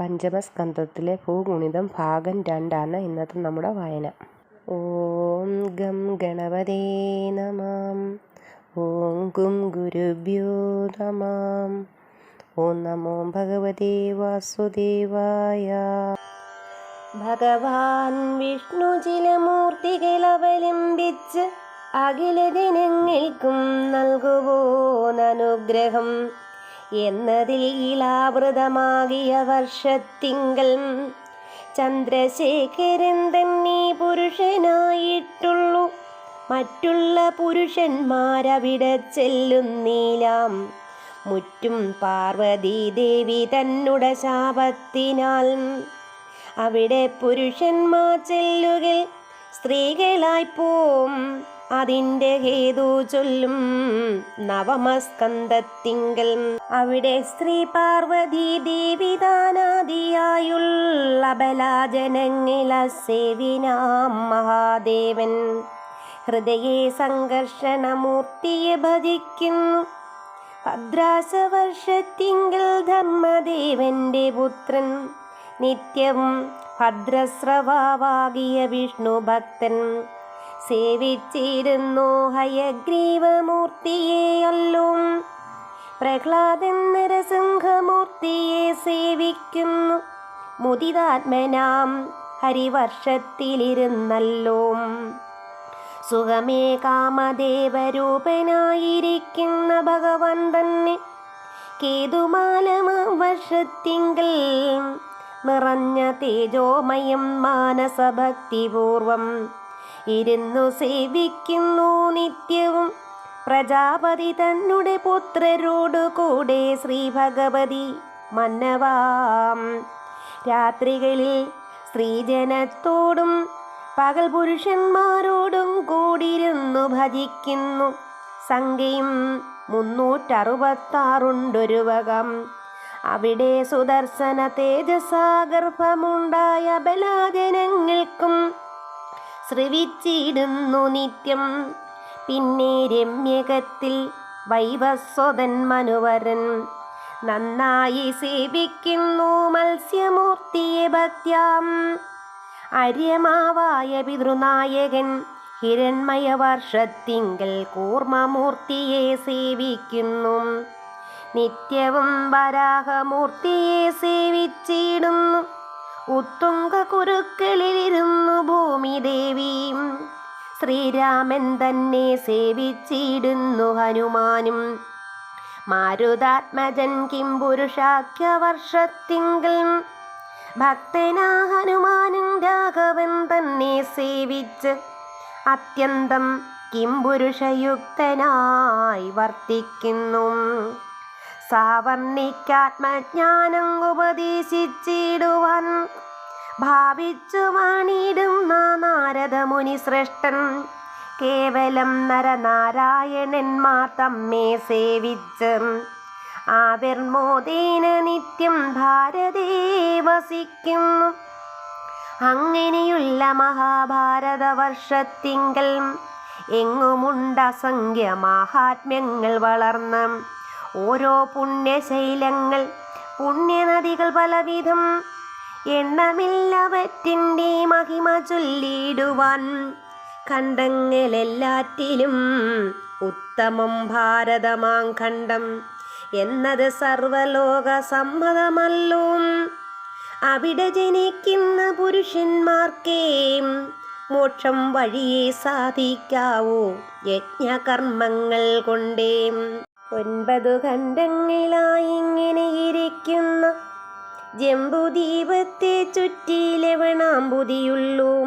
പഞ്ചമസ്കന്ധത്തിലെ ഭൂഗുണിതം ഭാഗം രണ്ടാണ് ഇന്നത്തെ നമ്മുടെ വായന. ഓം ഗം ഗണപതേ നമാം. ഓം ഗും ഗുരുഭ്യോ നമാം. ഓം നമോ ഭഗവതേ വാസുദേവായ. ഭഗവാൻ വിഷ്ണു ചില മൂർത്തികളവലംബിച്ച് അഖില ജനങ്ങൾക്കും നൽകുവോനനുഗ്രഹം എന്നതിൽ ഇലാവൃതമാകിയ വർഷത്തിങ്കൽ ചന്ദ്രശേഖരൻ തന്നെ പുരുഷനായിട്ടുള്ളൂ. മറ്റുള്ള പുരുഷന്മാരവിടെ ചെല്ലുന്നീലാം. മുറ്റും പാർവതി ദേവി തന്നുട ശാപത്തിനാൽ. അവിടെ പുരുഷന്മാർ ചെല്ലുകിൽ സ്ത്രീകളായി പോം. അതിന്റെ ഹേതു ചൊല്ലും നവമസ്കന്ധത്തിങ്കൽ. അവിടെ സ്ത്രീ പാർവതി ദേവി ദാനാദിയായുള്ള ബലാജനങ്ങള സേവിനാം മഹാദേവൻ. ഹൃദയെ സംഘർഷണമൂർത്തിയെ ഭജിക്കുന്നു. ഭദ്രാസവർഷത്തിങ്കൽ ധർമ്മദേവന്റെ പുത്രൻ. നിത്യവും ഭദ്രസ്രവാകിയ വിഷ്ണു ഭക്തൻ സേവിച്ചിരുന്നു ഹയഗ്രീവമൂർത്തിയെയല്ലോ പ്രഹ്ലാദൻ നരസിംഹമൂർത്തിയെ സേവിക്കുന്നു. മുദിതാത്മനാം ഹരിവർഷത്തിലിരുന്നല്ലോ. സുഖമേ കാമദേവരൂപനായിരിക്കുന്ന ഭഗവാൻ തന്നെ. കേതുമാലമ വർഷത്തിങ്കൽ നിറഞ്ഞ തേജോമയം മാനസഭക്തിപൂർവം ഇരുന്നു സേവിക്കുന്നു നിത്യവും. പ്രജാപതി തന്നുടെ പുത്രരോടു കൂടെ ശ്രീ ഭഗവതി മന്നവാം. രാത്രികളിൽ സ്ത്രീജനത്തോടും പകൽ പുരുഷന്മാരോടും കൂടിയിരുന്നു ഭജിക്കുന്നു. സംഖ്യയും മുന്നൂറ്ററുപത്താറുണ്ടൊരു വകം. അവിടെ സുദർശന തേജസാഗർഭമുണ്ടായ ബലാജനങ്ങൾക്കും ശ്രവിച്ചിടുന്നു നിത്യം. പിന്നെ രമ്യകത്തിൽ വൈവസ്വതൻ മനുവരൻ നന്നായി സേവിക്കുന്നു മത്സ്യമൂർത്തിയെ ഭക്യാം അര്യമാവായ പിതൃനായകൻ ഹിരൺമയ വർഷത്തിങ്കൽ കൂർമ്മമൂർത്തിയെ സേവിക്കുന്നു. നിത്യവും വരാഹമൂർത്തിയെ സേവിച്ചിടുന്നു. ഉത്തുങ്ക കുരുക്കളിലിരുന്നു ഭൂമിദേവിയും ശ്രീരാമൻ തന്നെ സേവിച്ചിടുന്നു ഹനുമാനും. മാരുതാത്മജൻ കിം പുരുഷാഖ്യ വർഷത്തിങ്കിൽ ഭക്തനാ ഹനുമാനും രാഘവൻ തന്നെ സേവിച്ച് അത്യന്തം കിം പുരുഷയുക്തനായി വർത്തിക്കുന്നു. സാവർണിക്കാത്മജ്ഞാനം ഉപദേശിച്ചിടുവാൻ ഭാവിച്ചു വാണിടുന്ന നാരദമുനി ശ്രേഷ്ഠൻ. കേവലം നരനാരായണന്മാർ തമ്മെ സേവിച്ച് ആവിർമോദേന നിത്യം ഭാരതേ വസിക്കുന്നു. അങ്ങനെയുള്ള മഹാഭാരത വർഷത്തിങ്കൽ എങ്ങുമുണ്ട് അസംഖ്യ മാഹാത്മ്യങ്ങൾ വളർന്ന് ഓരോ പുണ്യശൈലങ്ങൾ പുണ്യനദികൾ പലവിധം. എണ്ണമില്ലവറ്റിന്റെ മഹിമ ചൊല്ലിടുവാൻ ഖണ്ഡങ്ങളെല്ലാറ്റിലും ഉത്തമം ഭാരതമാം ഖണ്ഡം എന്നത് സർവലോക സമ്മതമല്ലോ. അവിടെ ജനിക്കുന്ന പുരുഷന്മാർക്കേ മോക്ഷം വഴിയെ സാധിക്കാവൂ. യജ്ഞകർമ്മങ്ങൾ കൊണ്ടേ ഒൻപതു ഖണ്ഡങ്ങളായി ഇങ്ങനെ ഇരിക്കുന്ന ജംബുദീപത്തെ ചുറ്റി ലവണാമ്പുതിയുള്ളൂ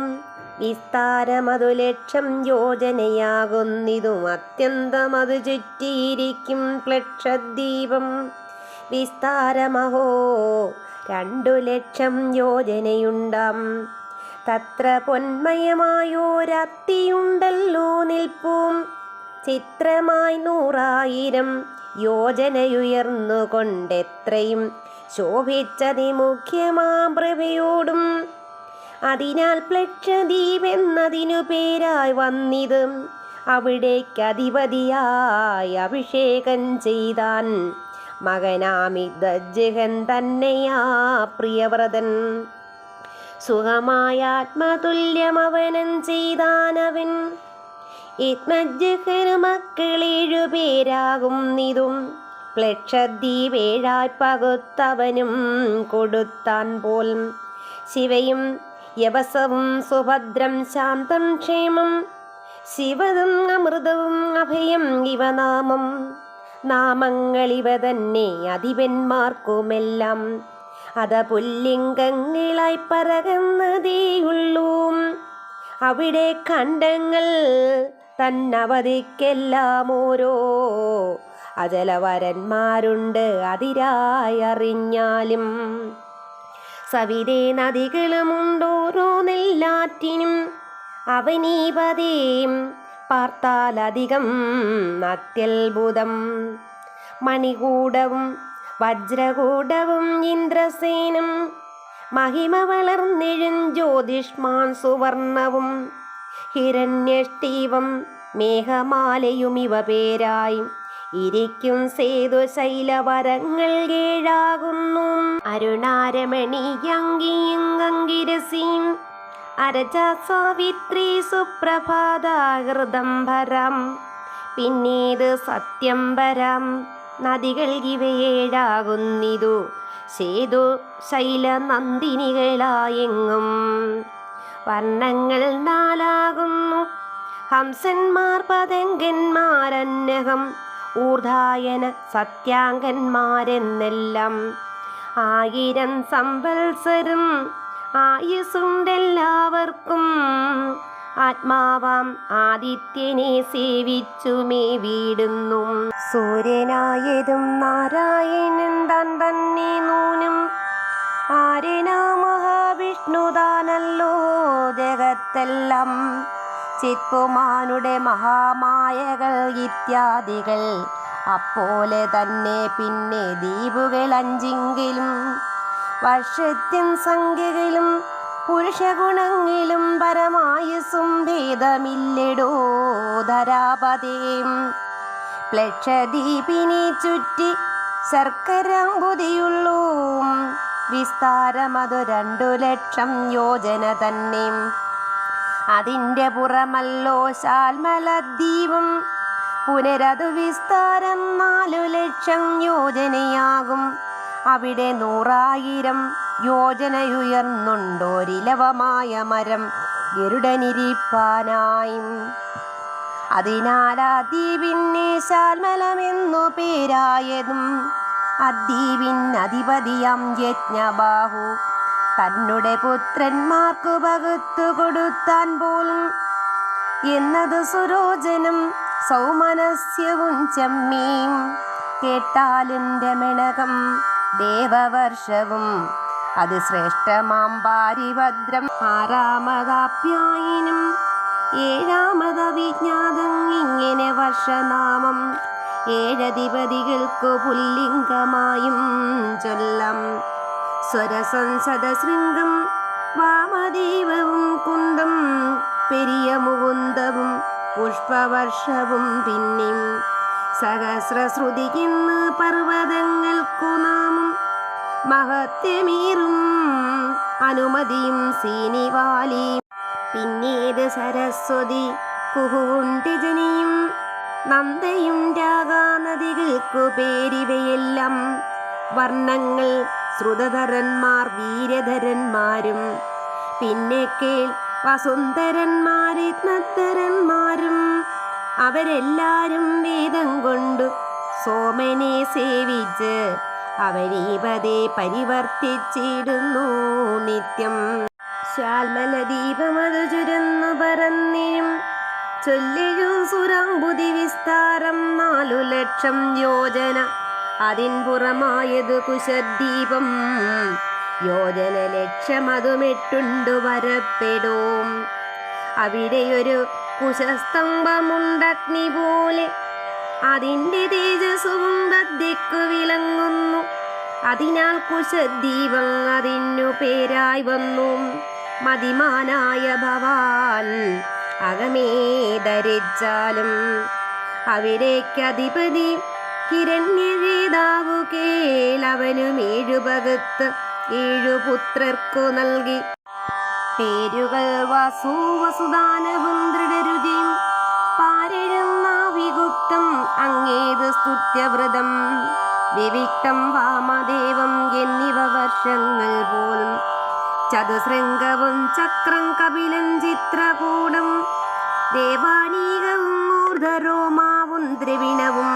വിസ്താരമതു ലക്ഷം യോജനയാകുന്നിതും അത്യന്തം അത് ചുറ്റിയിരിക്കും പ്ലക്ഷദ്വീപം വിസ്താരമഹോ രണ്ടു ലക്ഷം യോജനയുണ്ടാം. തത്ര പൊന്മയമായോരത്തിയുണ്ടല്ലോ നിൽപ്പും. ചിത്രമായി നൂറായിരം യോജനയുയർന്നുകൊണ്ടെത്രയും ശോഭിച്ചതി പ്രഭയോടും അതിനാൽ പ്ലക്ഷദ്വീപ് എന്നതിനു പേരായി വന്നിത് അവിടേക്ക് അധിപതിയായി അഭിഷേകം ചെയ്താൻ മകനാമിദ്ജഹൻ തന്നെയാ പ്രിയവ്രതൻ. സുഖമായ ആത്മതുല്യമവനം ചെയ്താനവൻ യത്മജ്ജഹന് മക്കളേഴു പേരാകും നിതും. പ്ലക്ഷദ്വീപേഴായി പകുത്തവനും കൊടുത്താൻ പോൽ ശിവയും യവസവും സുഭദ്രം ശാന്തം ക്ഷേമം. ശിവതും അമൃതവും അഭയം ഇവ നാമം. നാമങ്ങളിവ തന്നെ അധിപന്മാർക്കുമെല്ലാം. അത പുല്ലിംഗങ്ങളായി പറകുന്നതേയുള്ളൂ. അവിടെ ഖണ്ഡങ്ങൾ തന്നവധിക്കെല്ലാം ഓരോ അജലവരന്മാരുണ്ട് അതിരായി അറിഞ്ഞാലും സവിതേ നദികളുമുണ്ടോരോ നെല്ലാറ്റിനും അവനീപതേയും പാർത്താലധികം അത്യത്ഭുതം. മണികൂടവും വജ്രകൂടവും ഇന്ദ്രസേനും മഹിമ വളർന്നെഴും ജ്യോതിഷ്മാൻ സുവർണവും ഹിരണ്യഷ്ടീവം മേഘമാലയുമിവ പേരായും. ഇരിക്കും സേതു ശൈലവരങ്ങൾ ഏഴാകുന്നു അരുണാരമണിയങ്കിയങ്കിരസീം അരജ സാവിത്രി സുപ്രഭാതാകൃതം വരാം പിന്നീത് സത്യം വരാം. നദികൾ ഇവയേഴാകുന്നിതു. സേതു ശൈല നന്ദിനികളായെങ്ങും വർണങ്ങൾ നാലാകുന്നു. ഹംസന്മാർ പതങ്കന്മാരന്നഹം ഊർധായന സത്യാങ്കന്മാരെന്നെല്ലാം. ആയിരം സംവത്സരം ആയുസുണ്ടെല്ലാവർക്കും ആത്മാവാം ആദിത്യനെ സേവിച്ചു മേ വീടുന്നു സൂര്യനായതും നാരായണൻ താൻ തന്നെ നൂനും. ആരനാ മഹാവിഷ്ണുതാനല്ലോ ജഗത്തെല്ലാം ചിത്പുമാനുടെ മഹാമായകൾ ഇത്യാദികൾ. അപ്പോലെ തന്നെ പിന്നെ ദ്വീപുകൾ അഞ്ചിങ്കിലും വർഷത്യം സംഖ്യകളും പുരുഷഗുണങ്ങളും പരമായുസും ഭേദമില്ലടോ ധരാപതേം. പ്ലക്ഷദ്വീപിനെ ചുറ്റി ശർക്കരാമ്പുതിയുള്ളൂ വിസ്താരമതു രണ്ടു ലക്ഷം യോജന തന്നെ. അതിന്റെ പുറമല്ലോ ശാൽമലദ്വീപം. പുനരതു വിസ്താരം നാലു ലക്ഷം യോജനയാകും. അവിടെ നൂറായിരം യോജനയുയർന്നുണ്ടോരിലവമായ മരം ഗരുഡനിരിപ്പാനായും. അതിനാലാ ദ്വീപിന്നെ ശാൽമലമെന്നു പേരായതും അദ്വീപിൻ അധിപതിയാം യജ്ഞബാഹു. തന്നുടെ പുത്രന്മാർക്ക് പകുത്തു കൊടുത്താൻ പോലും. എന്നത് സുരോചനം സൗമനസ്യവും ചെമ്മീം. കേട്ടാലും രമണകം ദേവവർഷവും. അത് ശ്രേഷ്ഠമാം പാരിഭദ്രം ആറാമതാപ്യായിനും ഏഴാമത വിജ്ഞാതം ഇങ്ങനെ വർഷനാമം. ഏഴധിപതികൾക്കു പുല്ലിംഗമായും ചൊല്ലാം. സ്വരസംസദ ശൃംഗം വാമദേവവും കുന്തം പെരിയ മുകുന്ദവും പുഷ്പവർഷവും പിന്നെയും എന്ന് പർവതങ്ങൾക്കു നാമം മഹത്യമീറും അനുമതിയും സീനിവാലി പിന്നീട് സരസ്വതി കുഹുണ്ടിജനിയും നന്ദയും രാഗാനദികൾക്കു പേരിവയെല്ലാം വർണങ്ങൾ ശ്രുതധരന്മാർ വീരധരന്മാരും. പിന്നെ കേൾ വസുന്ധരന്മാരിത്നത്തരന്മാരും അവരെല്ലാരും വേദം കൊണ്ടു സോമനെ സേവിച്ച് അവരീപതേ പരിവർത്തിച്ചിടുന്നു നിത്യം. ശാൽമല ദീപമതു ചുരന്നു പറന്നിരും ചൊല്ലിഴും ബുദ്ധി വിസ്താരം നാലു ലക്ഷം യോജന അതിൻ കുശദ്ദീപം യോജന ലക്ഷ്യമതുമെട്ടുണ്ടു വരപ്പെടും. അവിടെയൊരു കുശസ്തംഭമുണ്ടഗ്നി പോലെ അതിന്റെ തേജസ്സും ദദ്യക്കു വിളങ്ങുന്നു. അതിനാൽ കുശദ്വീപം അതിനു പേരായി വന്നു. മതിമാനായ ഭവാൻ അകമേ ധരിച്ചാലും അവിടേക്ക് അധിപതി ഹിരണ്യജേതാവു കേലവനും ഏഴുപകത്ത് ഏഴു പുത്രർക്കു നൽകി. പേരുകൾ വാസു വസുദാനവും ദൃഢരുചിയും പാരെഴുന്നാവിഗുപ്തം അങ്ങേത് സ്തുത്യവ്രതം. വിവിക്തം വാമദേവം എന്നിവ വർഷങ്ങൾ പോലും. ചതുശൃംഗവും ചക്രം കപിലൻ ചിത്രകൂടം. ദേവാനീകവും മൂർധരോമാവും ദ്രവിണവും.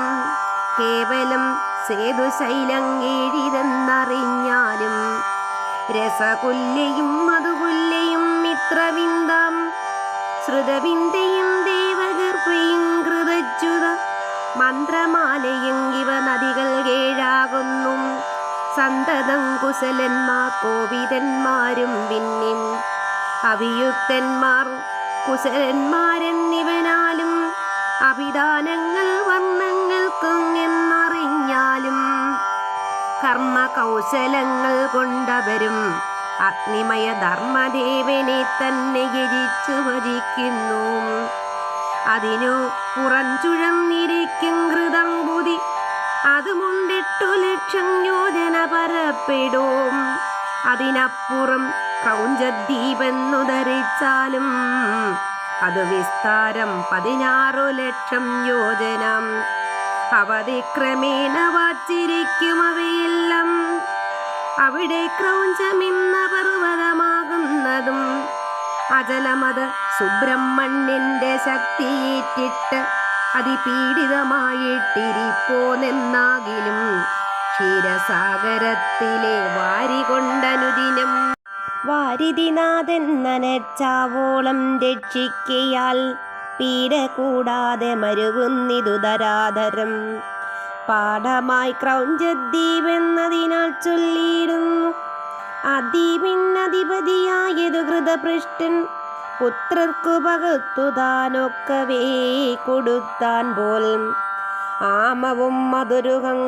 കേവലം സേതുശൈലങ്ങേഴിതെന്നറിഞ്ഞാലും രസകുല്ലയും മധുകുല്ലയും മിത്രവിന്ദം ശ്രുതവിന്ദയും ദേവഗർഭയും കൃതച്യുത മന്ത്രമാലയും ഇവ നദികൾ കേഴാകുന്നു. സന്തതം കുശലന്മാർ കോവിതന്മാരും പിന്നിൻ അഭിയുക്തന്മാർ കുശലന്മാരെന്നിവനാലും അഭിദാനങ്ങൾ കർമ്മ കൗശലങ്ങൾ കൊണ്ടവരും. അഗ്നിമയ ധർമ്മദേവനെ തന്നെ യജിച്ചു ഭജിക്കുന്നു. അതിനു പുറഞ്ചുഴന്നിരിക്കും കൃതംബുതി അതുമുണ്ടെട്ടു ലക്ഷം യോജന പരപ്പെടും. അതിനപ്പുറം ക്രൗഞ്ചദ്വീപെന്നു ധരിച്ചാലും അത് വിസ്താരം പതിനാറു ലക്ഷം യോജനം. അവധി ക്രമേണ വാച്ചിരിക്കും അവയെല്ലാം. അവിടെ ക്രൗഞ്ചമെന്ന പർവതമാകുന്നതും അചലമത സുബ്രഹ്മണ്യന്റെ ശക്തിയേറ്റിട്ട് അതിപീഡിതമായിട്ടിരിപ്പോന്നെന്നാകിലും ക്ഷീരസാഗരത്തിലെ വാരികൊണ്ടനുദിനം. വാരിതിനാഥൻ നനച്ചാവോളം രക്ഷിക്കയാൽ പീഡ കൂടാതെ മരുവുന്നിതു ധരാധരം. പാഠമായി ക്രൗഞ്ചദ്വീപെന്നതിനാൽ ചൊല്ലിയിടുന്നു അധിപതിയായതു കൃതപൃഷ്ടൻ പുത്രർക്കു പകുത്തുതാനൊക്കവേ കൊടുത്താൻ പോൽ. ആമവും മധുരുഹം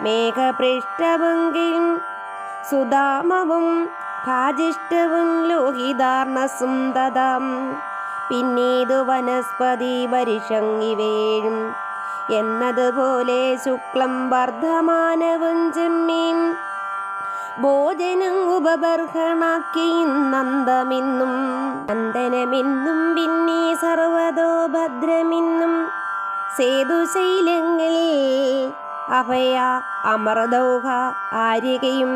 മേഘപൃഷ്ടവെങ്കിലും സുധാമവും രാജിഷ്ടവും ലോഹിതാർണസും ദദാം പിന്നീതു വനസ്പതി വരിഷങ്ങിവേഴും എന്നതുപോലെ ശുക്ലം വർദ്ധമാനവും ചെമ്മീം. ഭോജനം ഉപബർഹണാക്കി നന്ദമിന്നും. നന്ദനമെന്നും പിന്നെ സർവതോ ഭദ്രമെന്നും സേതുശൈലങ്ങളിൽ അഭയ അമൃതൗഹ ആര്യകയും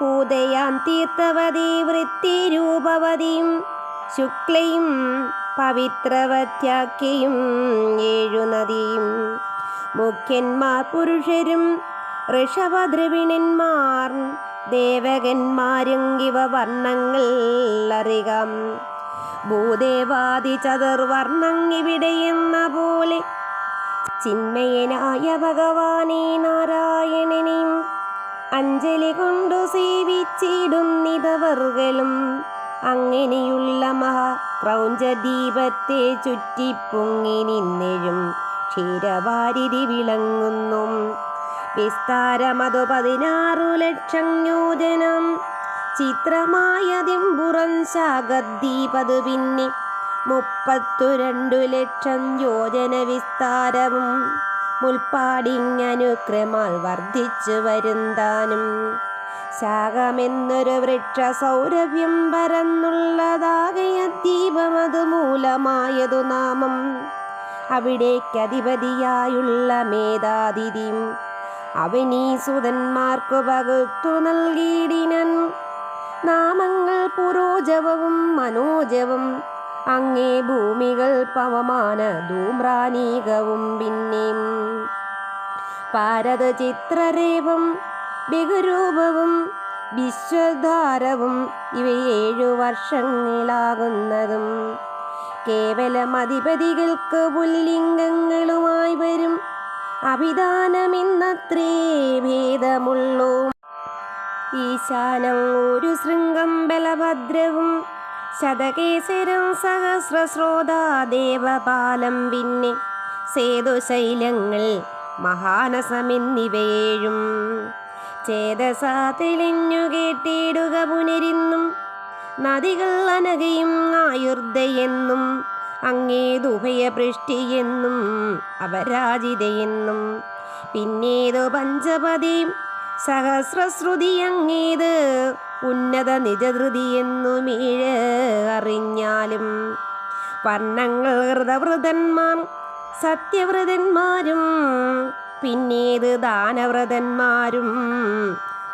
പൂതയാം തീർത്ഥവതി വൃത്തിരൂപവതിയും. ശുക്ലയും പവിത്രവത്യാക്കയും ഏഴു നദിയും. മുഖ്യന്മാർ പുരുഷരും ഋഷഭദ്രവിണന്മാർ ദേവകന്മാരും ഇവ വർണങ്ങൾ അറിയാം ഭൂദേവാദി ചതുർവർണം ഇവിടെയെന്ന പോലെ ചിന്മയനായ ഭഗവാനെ നാരായണനെയും അഞ്ജലി കൊണ്ടു സേവിച്ചിടുന്നിതവർകളും അങ്ങനെയുള്ള മഹാ ക്രൗഞ്ചദീപത്തെ ചുറ്റിപ്പൊങ്ങി നിന്നെഴും ക്ഷീരവാരിധി വിളങ്ങുന്നു. വിസ്താരമതു പതിനാറു ലക്ഷം യോജനം. ചിത്രമായതിമ്പുറം ശാഖദ്വീപതു പിന്നെ മുപ്പത്തു രണ്ടു ലക്ഷം യോജന വിസ്താരവും മുൽപ്പാടിങ്ങനുക്രമാൽ വർദ്ധിച്ചു വരുന്താനും. ശാഖമെന്നൊരു വൃക്ഷ സൗരഭ്യം പരന്നുള്ളതാകയ ദീപമതു മൂലമായതു നാമം. അവിടേക്കധിപതിയായുള്ള മേധാതിഥി അവനീ സുതന്മാർക്കു പകുത്തു നൽകിയിടിനൻ. നാമങ്ങൾ പുരോജവവും മനോജവും അങ്ങേ ഭൂമികൾ പവമാന ധൂമ്രാനീകവും പിന്നെയും പാരത ചിത്രരേവം ബിഗുരൂപവും വിശ്വധാരവും ഇവ ഏഴു വർഷങ്ങളാകുന്നതും. കേവലം അധിപതികൾക്ക് പുല്ലിംഗങ്ങളുമായി വരും. അഭിധാനമെന്നത്രേ ഭേദമുള്ളൂ. ഈശാനം ഒരു ശൃംഗം ബലഭദ്രവും ശതകേസരം സഹസ്രസ്രോതാദേവപാലം പിന്നെ സേതുശൈലങ്ങൾ മഹാനസമെന്നിവയേഴും. ചേതസാ തെളിഞ്ഞു കേട്ടിടുക പുനരിന്നും. നദികൾ അനകയും ആയുർദയെന്നും. അങ്ങേതുഭയപൃഷ്ടിയെന്നും അപരാജിതയെന്നും. പിന്നേതു പഞ്ചപതി സഹസ്രശ്രുതി അങ്ങേത് ഉന്നത നിജധൃതിയെന്നുമീഴ് അറിഞ്ഞാലും. വർണങ്ങൾ ഹൃതവൃതന്മാർ സത്യവ്രതന്മാരും പിന്നേത് ദാനവ്രതന്മാരും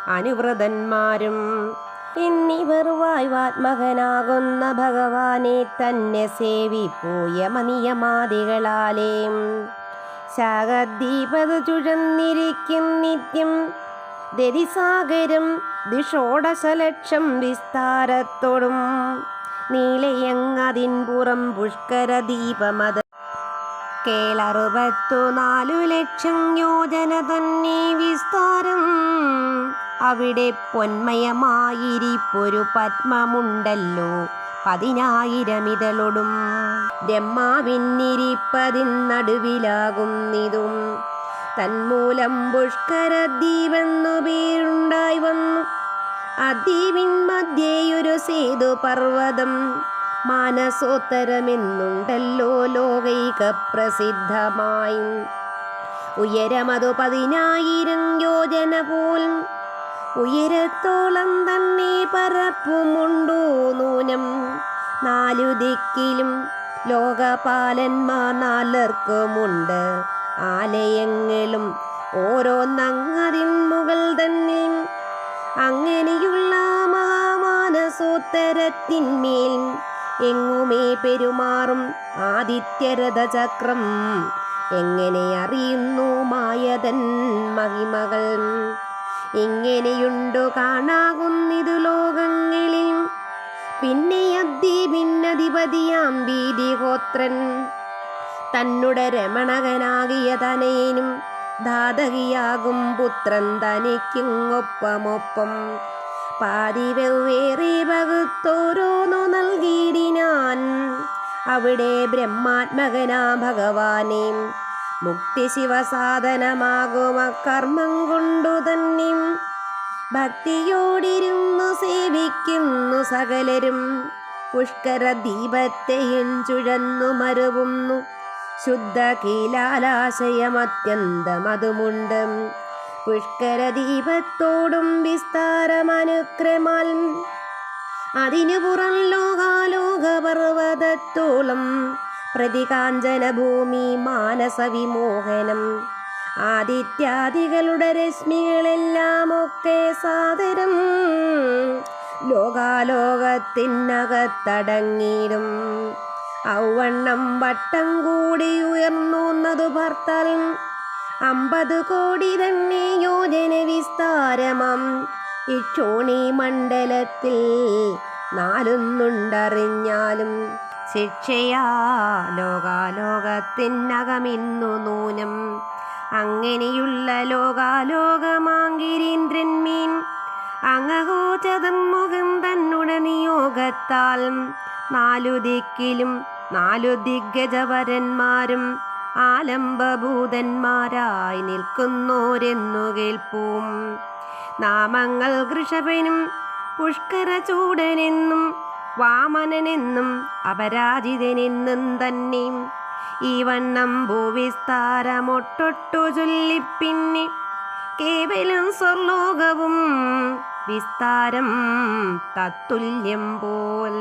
അനുവ്രതന്മാരും. എന്നിവർ വായ്വാത്മകനാകുന്ന ഭഗവാനെ തന്നെ സേവിപ്പോയ മനിയമാദികളാലേ. ശാഖദ്വീപത് ചുഴന്നിരിക്കും നിത്യം. ദരിസാഗരം ദിഷോടശലക്ഷം വിസ്താരത്തോടും. നീലയങ്ങതിൻ പുറം ദീപമത് കേളറുപത്തു നാലു ലക്ഷം യോജന തന്നെ വിസ്താരം. അവിടെ പൊന്മയമായിരിപ്പൊരു പത്മമുണ്ടല്ലോ. പതിനായിരം ഇതളൊടും. ബ്രഹ്മാവിന്നിരിപ്പതിനടുവിലാകുന്നിതും തന്മൂലം പുഷ്കരദ്വീപെന്നു പേരുണ്ടായി വന്നു. അദ്വീപിൻ മധ്യേയൊരു സേതു പർവതം. മാനസോത്തരമെന്നുണ്ടല്ലോ ലോകൈക പ്രസിദ്ധമായി ഉയരമതു പതിനായിരം യോജന പോൽ ഉയരത്തോളം തന്നെ പറപ്പുമുണ്ടോ നൂനം. നാലു ദിക്കിലും ലോകപാലന്മാർ നാലർക്കുമുണ്ട്. ആലയങ്ങളും ഓരോന്നങ്ങതിൻ മുകൾ തന്നെ. അങ്ങനെയുള്ള മഹാമാനസോത്തരത്തിന്മേൽ എങ്ങുമേ പെരുമാറും ആദിത്യരഥചക്രം? എങ്ങനെ അറിയുന്നു മായതൻ മഹിമകൾ? എങ്ങനെയുണ്ടോ കാണാകുന്നിതു ലോകങ്ങളിൽ? പിന്നെ അദ്വീപിന്നധിപതിയാം വീതിഹോത്രൻ തന്നുടെ രമണകനാകിയ തനേനും ധാതകിയാകും പുത്രൻ തനിക്കിങ്ങൊപ്പമൊപ്പം. പാതി വെവ്വേറെ പകുത്തോരോന്നു അവിടെ ബ്രഹ്മാത്മകനാ ഭഗവാനെ. മുക്തി ശിവസാധനമാകുമ കർമ്മം കൊണ്ടു തന്നെ. ഭക്തിയോടിരുന്നു സേവിക്കുന്നു സകലരും. പുഷ്കര ദീപത്തെയും ചുഴന്നു മരുവുന്നു. ശുദ്ധ കീലാലാശയമത്യന്തമതുമുണ്ട് പുഷ്കര ദീപത്തോടും വിസ്താരമനുക്രമാൽ അതിനു പുറം ലോകാലോക പ്രതികാഞ്ചനഭൂമി മാനസവിമോഹനം. ആദിത്യാദികളുടെ രശ്മികളെല്ലാം ഒക്കെ സാദരം ലോകാലോകത്തിനകത്തടങ്ങിയിടും. ഔവണ്ണം വട്ടം കൂടി ഉയർന്നുന്നതു ഭർത്താൽ അമ്പത് കോടി തന്നെ യോജന വിസ്താരമം. ഇക്ഷോണി മണ്ഡലത്തിൽ നാലൊന്നുണ്ടറിഞ്ഞാലും ശിക്ഷയാ ലോകാലോകത്തിനകമിന്നു നൂനം. അങ്ങനെയുള്ള ലോകാലോകമാങ്കിരീന്ദ്രന്മീൻ അങ്ങഹോചതം മുഖം തന്നുടെ നിയോഗത്താൽ നാലു ദിക്കിലും നാലു ദിഗ്ഗജവരന്മാരും ആലംബഭൂതന്മാരായി നിൽക്കുന്നോരെന്നു കേൾപ്പൂം. നാമങ്ങൾ ഋഷഭനും പുഷ്കരചൂടനെന്നും വാമനനെന്നും അപരാജിതനെന്നും തന്നെ. ഈ വണ്ണം ഭൂവിസ്താരമൊട്ടൊട്ടു ചൊല്ലിപ്പിന്നെ കേവലം സ്വർലോകവും വിസ്താരം തത്തുല്യം പോൽ.